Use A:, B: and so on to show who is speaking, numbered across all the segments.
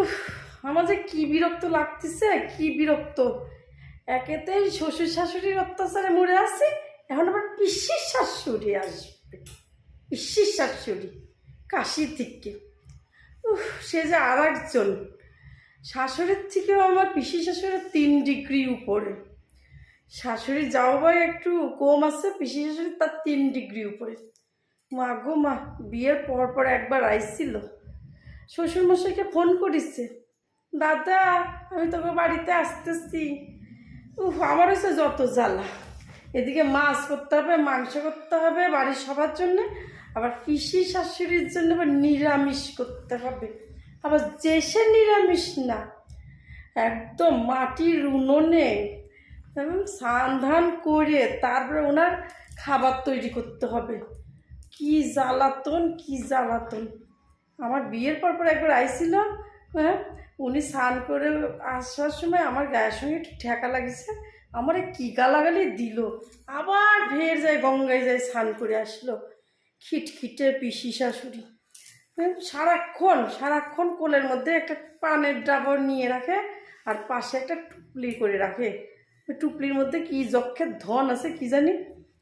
A: উফ, আমার যে কি বিরক্ত লাগতেছে, কি বিরক্ত। একেতেই শ্বশুর শাশুড়ির অত্যাচারে মরে আসি এখন আবার পিসির শাশুড়ি আসবে। পিসির শাশুড়ি কাশি থেকে উফ, সে যে আর একজন শাশুড়ির থেকেও আমার পিসি শাশুড়ির তিন ডিগ্রি উপরে। শাশুড়ি যাও ভাই একটু কম আছে, পিসি শাশুড়ি তার তিন ডিগ্রি উপরে। মা গো মা, বিয়ের পর পর একবার আইছিল। শ্বশুরমশাইকে ফোন করিছে। দাদা, আমি তোকে বাড়িতে আসতেছি। উফ আমার হচ্ছে যত জ্বালা। এদিকে মাছ করতে হবে, মাংস করতে হবে বাড়ির সবার জন্যে, আবার পিসি শাশুড়ির জন্য আবার নিরামিষ করতে হবে। আবার সে নিরামিষ না, একদম মাটির উনুনে স্নান ধান করে তারপরে ওনার খাবার তৈরি করতে হবে। কি জ্বালাতন কি জ্বালাতন। আমার বিয়ের পর পর একবার আইছিল হ্যাঁ উনি স্নান করে আসার সময় আমার গায়ের সঙ্গে একটু ঠেকা লাগিছে আমার কি গালাগালি দিল। আবার ফের যায় গঙ্গায় যায় স্নান করে আসলো খিটখিটে পিসি শাশুড়ি। হ্যাঁ, সারাক্ষণ সারাক্ষণ কোলের মধ্যে একটা পানের ডাবর নিয়ে রাখে আর পাশে একটা টুপলি করে রাখে। ওই টুপলির মধ্যে কি যক্ষের ধন আছে কি জানি?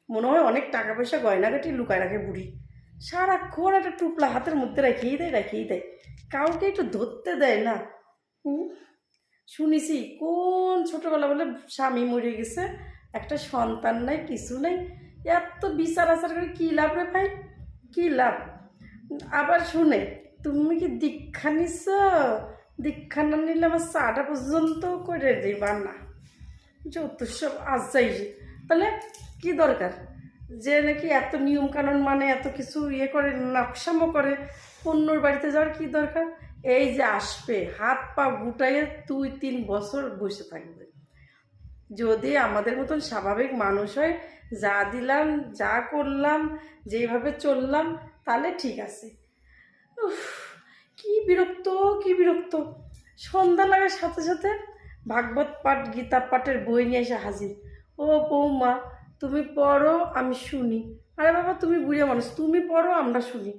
A: মনে হয় অনেক টাকা পয়সা গয়নাগাটি লুকায় রাখে বুড়ি। সারাক্ষণ একটা টুপলা হাতের মধ্যে রাখিয়ে দেয় রেখেই দেয়। কাউকে একটু ধরতে দেয় না? শুনেছি, কোন ছোটোবেলা বলে স্বামী মরে গেছে, একটা সন্তান নাই, কিছু নাই। এত বিচার আচার করে কী লাভ রে ভাই? কী লাভ? আবার শুনে, তুমি কি দীক্ষা নিছ? দীক্ষা না নিলে আমার চাটা পর্যন্ত করে দিবা না। যত সব আজ যাই তাহলে কি দরকার? যে নাকি এত নিয়ম কানুন মানে এত কিছু ইয়ে করে, নকশামো করে, অন্যর বাড়িতে যাওয়ার কি দরকার? এই যে আসবে, হাত পা গুটাইয়ে দুই তিন বছর বসে থাকবে। যদি আমাদের মতন স্বাভাবিক মানুষ হয়, যা দিলাম, যা করলাম, যেভাবে চললাম, তাহলে ঠিক আছে। কি বিরক্ত কি বিরক্ত। সন্ধ্যা লাগার সাথে সাথে ভাগবত পাঠ, গীতা পাঠের বই নিয়ে এসে হাজির। ও বৌমা তুমি পড়ো, আমি শুনি। আরে বাবা, তুমি বুড়িয়া মানুষ, তুমি পড়ো, আমরা শুনি।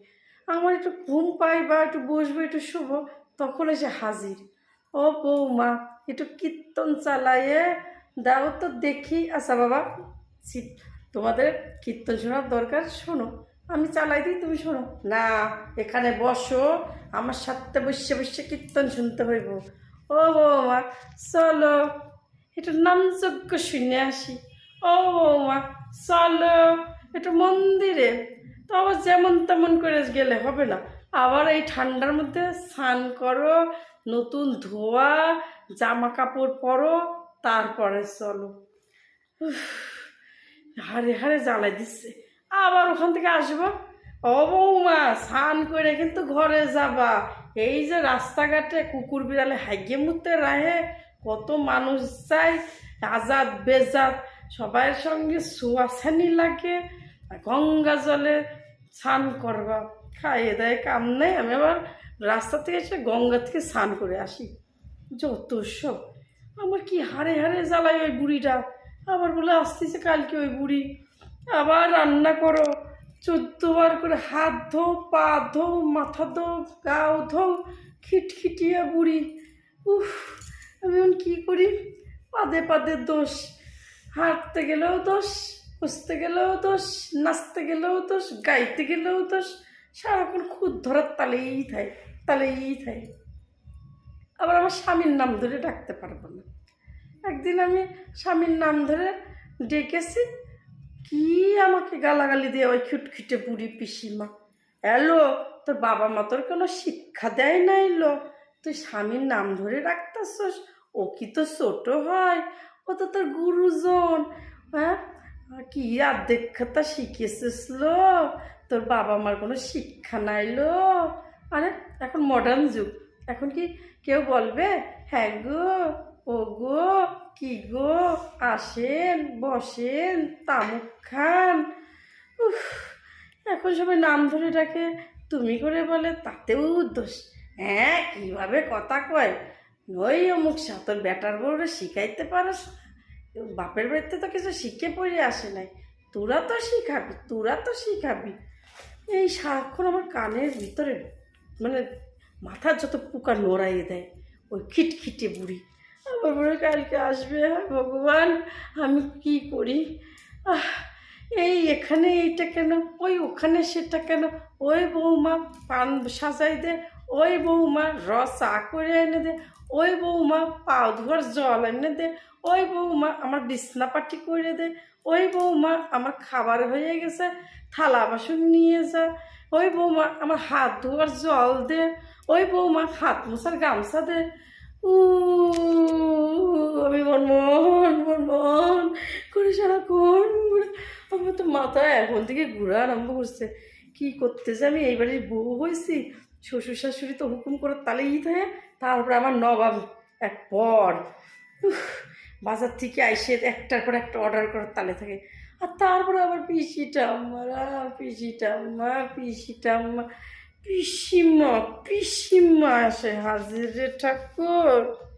A: আমার একটু ঘুম পাই বা একটু বসবো, একটু শুবো, তখন এসে হাজির। ও বৌমা, একটু কীর্তন চালাইয়ে দাও তো দেখি। আচ্ছা বাবা তোমাদের কীর্তন শোনার দরকার? শোনো, আমি চালাই দিই, তুমি শোনো। না, এখানে বসো, আমার সাথে বসে বসে কীর্তন শুনতে হইব। ও বৌমা, চলো, একটু নামযজ্ঞ শুনে আসি। ও বৌমা চলো একটু মন্দিরে। তো আবার যেমন তেমন করে গেলে হবে না। আবার এই ঠান্ডার মধ্যে স্নান করো, নতুন ধোয়া জামা কাপড় পরো, তারপরে চলো। হারে হারে জ্বালাই দিচ্ছে। আবার ওখান থেকে আসব? ও বৌমা, স্নান করে কিন্তু ঘরে যাবা। এই যে রাস্তাঘাটে কুকুর বিড়ালে হাইগে মুতে রাহে, কত মানুষ যায়, আজাদ, বেজাত। সবার সঙ্গে সোয়াছানি লাগে গঙ্গা জলে স্নান করবা। খাইয়ে দেয় কাম নেই, আমি আবার রাস্তা থেকে এসে গঙ্গা থেকে স্নান করে আসি। যত সব, আমার কি হারে হারে জ্বালাই ওই বুড়িটা? আবার বলে, আসতেছে কালকে ওই বুড়ি। আবার রান্না করো চোদ্দবার করে হাত ধো পা ধো মাথা ধো গাও ধো খিটখিটিয়া বুড়ি। উফ, আমি এখন কী করি? পাদে পাদে দোষ। হাঁটতে গেলেও দোষ বসতে গেলেও দোষ, নাচতে গেলেও দোষ, গাইতে গেলেও দোষ, সারাক্ষণ খুদ ধরার তালেই থাকে তালেই থাকে আবার আমার স্বামীর নাম ধরে ডাকতে পারব না। একদিন আমি স্বামীর নাম ধরে ডেকেছি, কি আমাকে গালাগালি দিয়ে ওই খুটখিটে বুড়ি পিসিমা, এলো, তোর বাবা মা তোর কোনো শিক্ষা দেয় না এলো তুই স্বামীর নাম ধরে রাখতেছস ও কি তো ছোটো হয় ও তো তোর গুরুজন হ্যাঁ? কি কথা শিখেছিস লো? তোর বাবা মার কোনো শিক্ষা নাইলো আরে, এখন মডার্ন যুগ। এখন কি কেউ বলবে হ্যাঁ গো, ও গো, কি গো, আসেন, বসেন, তামুক খান। উফ, এখন সবাই নাম ধরে ডাকে, তুমি করে বলে, তাতেও দোষ। হ্যাঁ কীভাবে কথা কয়? ওই অমুক সাতর বেটার বউরে শিখাইতে পারস বাপের বাড়িতে তো কিছু শিখে পড়ে আসে নাই। তোরা তো শিখাবি, তোরা তো শিখাবি। এই সারাক্ষণ আমার কানের ভিতরে মানে মাথার যত পোকা নড়াইয়ে দেয়, ওই খিটখিটে বুড়ি। আমার মনে কালকে আসবে ভগবান, আমি কি করি? আহ, এই এখানে এইটা কেন? ওই ওখানে সেটা কেন? ওই বৌমা পান সাজাই দে ওই বৌমা রস চা করে এনে দে, ওই বৌমা পাও ধোয়ার জল এনে দে, ওই বৌমা আমার বিছনা পাটি করে দে, ওই বৌমা আমার খাবার হয়ে গেছে, থালা বাসন নিয়ে যা, ওই বৌমা আমার হাত ধোয়ার জল দে, ওই বৌমা হাত মোছার গামছা দে। উ আমি মন মন মন মন করে সারাক্ষণ ঘুরে- আমার তো মাথা এখন থেকে ঘুরা আরম্ভ করছে। কি করতেছে আমি এই বউ হয়েছি শ্বশুর শাশুড়ি তো হুকুম করে তালেই থাকে তারপরে আমার নবাব এক পর। বাজার থেকে আইসে একটার পর একটা অর্ডার করার তালে থাকে। আর তারপরে আবার পিসিটা আমারা পিসিটা, আম্মা পিসিটা, আম্মা। পিসিমা পিসিমা আসে, হাজির ঠাকুর।